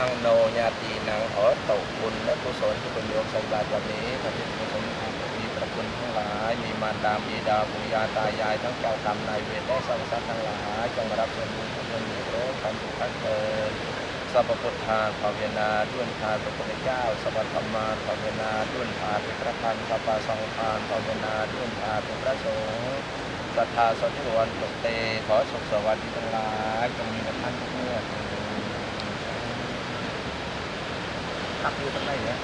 หังโนญาตีนังขอตกบุญและกุศลที่คุณโยมใส่บาตรวันนี้พระพิกุศลผู้มีพระคุณทั้งหลาย มีมารดาบิดาปุยาตายายทั้งเจ้ากรรมนายเวรและสรรพสัตว์ทั้งหลายจงรับส่วนบุญทุกคนนี้โปรดกันทุกท่านเถิดสัพพุทธาภาเวนาด้วยพาพระพุทธเจ้าสัพพธรรมาภาเวนาด้วยพาเป็นพระธรรมสัพพะสังฆาภาเวนาด้วยพาเป็นพระสงฆ์ศรัทธาสนิวันตุเตขอสุขสวัสดิ์ทั้งหลาย ตักอยู่ตรงไหนเนี่ย